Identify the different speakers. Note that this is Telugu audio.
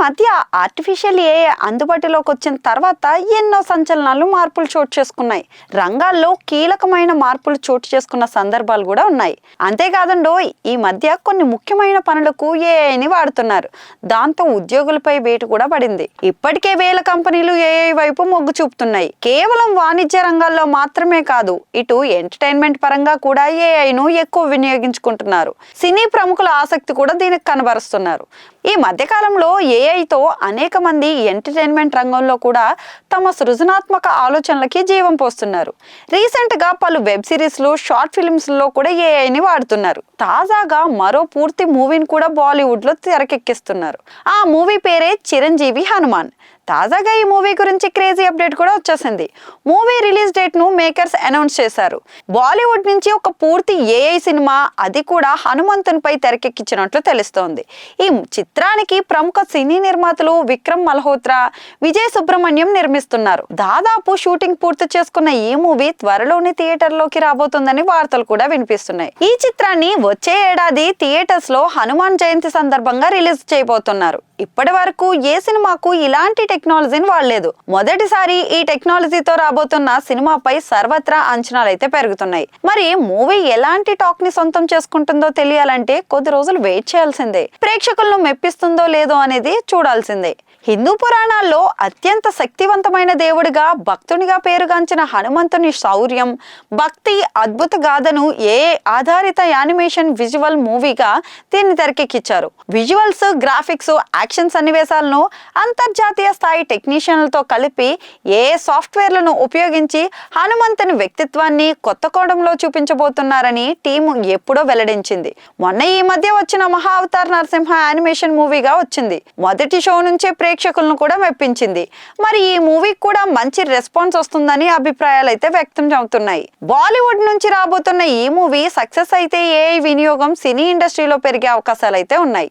Speaker 1: మధ్య ఆర్టిఫిషియల్ ఏ అందుబాటులోకి వచ్చిన తర్వాత ఎన్నో సంచలనాలు మార్పులు చోటు చేసుకున్నాయి. రంగాల్లో కీలకమైన మార్పులు చోటు చేసుకున్న సందర్భాలు కూడా ఉన్నాయి. అంతేకాదండో ఈ మధ్య కొన్ని ముఖ్యమైన పనులకు ఏఐని వాడుతున్నారు. దాంతో ఉద్యోగులపై వేటు కూడా పడింది. ఇప్పటికే వేల కంపెనీలు ఏఐ వైపు మొగ్గు చూపుతున్నాయి. కేవలం వాణిజ్య రంగాల్లో మాత్రమే కాదు ఇటు ఎంటర్టైన్మెంట్ పరంగా కూడా ఏఐను ఎక్కువ వినియోగించుకుంటున్నారు. సినీ ప్రముఖుల ఆసక్తి కూడా దీనికి కనబరుస్తున్నారు. ఈ మధ్యకాలంలో ఏఐతో అనేక మంది ఎంటర్టైన్మెంట్ రంగంలో కూడా తమ సృజనాత్మక ఆలోచనలకి జీవం పోస్తున్నారు. రీసెంట్గా పలు వెబ్ సిరీస్లు షార్ట్ ఫిల్మ్స్లో కూడా ఏఐని వాడుతున్నారు. తాజాగా మరో పూర్తి మూవీని కూడా బాలీవుడ్లో తెరకెక్కిస్తున్నారు. ఆ మూవీ పేరే చిరంజీవి హనుమాన్. తాజాగా ఈ మూవీ గురించి క్రేజీ అప్డేట్ కూడా వచ్చేసింది. మూవీ రిలీజ్ డేట్ను మేకర్స్ అనౌన్స్ చేశారు. బాలీవుడ్ నుంచి ఒక పూర్తి ఏఐ సినిమా అది కూడా హనుమంతునిపై తెరకెక్కించినట్లు తెలుస్తోంది. ఈ చిత్రానికి ప్రముఖ సినీ నిర్మాతలు విక్రమ్ మల్హోత్రా విజయ్ సుబ్రహ్మణ్యం నిర్మిస్తున్నారు. దాదాపు షూటింగ్ పూర్తి చేసుకున్న ఈ మూవీ త్వరలోనే థియేటర్లోకి రాబోతుందని వార్తలు కూడా వినిపిస్తున్నాయి. ఈ చిత్రాన్ని వచ్చే ఏడాది థియేటర్స్లో హనుమాన్ జయంతి సందర్భంగా రిలీజ్ చేయబోతున్నారు. ఇప్పటి వరకు ఏ సినిమాకు ఇలాంటి టెక్నాలజీని వాడలేదు. మొదటిసారి ఈ టెక్నాలజీతో రాబోతున్న సినిమాపై సర్వత్రా అంచనాలు అయితే పెరుగుతున్నాయి. మరి మూవీ ఎలాంటి టాక్ని సొంతం చేసుకుంటుందో తెలియాలంటే కొద్ది రోజులు వెయిట్ చేయాల్సిందే. ప్రేక్షకులను మెప్పిస్తుందో లేదో అనేది చూడాల్సిందే. హిందూ పురాణాల్లో అత్యంత శక్తివంతమైన దేవుడిగా భక్తునిగా పేరుగాంచిన హనుమంతుని శౌర్యం భక్తి అద్భుత గాథను ఏ ఆధారిత యానిమేషన్ విజువల్ మూవీగా దీన్ని తెరకెక్కించారు. విజువల్స్ గ్రాఫిక్స్ యాక్షన్ సన్నివేశాలను అంతర్జాతీయ స్థాయి టెక్నీషియన్లతో కలిపి ఏ సాఫ్ట్వేర్లను ఉపయోగించి హనుమంతుని వ్యక్తిత్వాన్ని కొత్త కోణంలో చూపించబోతున్నారని టీము ఎప్పుడో వెల్లడించింది. మొన్న ఈ మధ్య వచ్చిన మహా అవతార్ నరసింహ యానిమేషన్ మూవీగా వచ్చింది. మొదటి షో నుంచే ప్రేక్షకులను కూడా మెప్పించింది. మరి ఈ మూవీకి కూడా మంచి రెస్పాన్స్ వస్తుందని అభిప్రాయాలు అయితే వ్యక్తం అవుతున్నాయి. బాలీవుడ్ నుంచి రాబోతున్న ఈ మూవీ సక్సెస్ అయితే ఏ వినియోగం సినీ ఇండస్ట్రీలో పెరిగే అవకాశాలు అయితే ఉన్నాయి.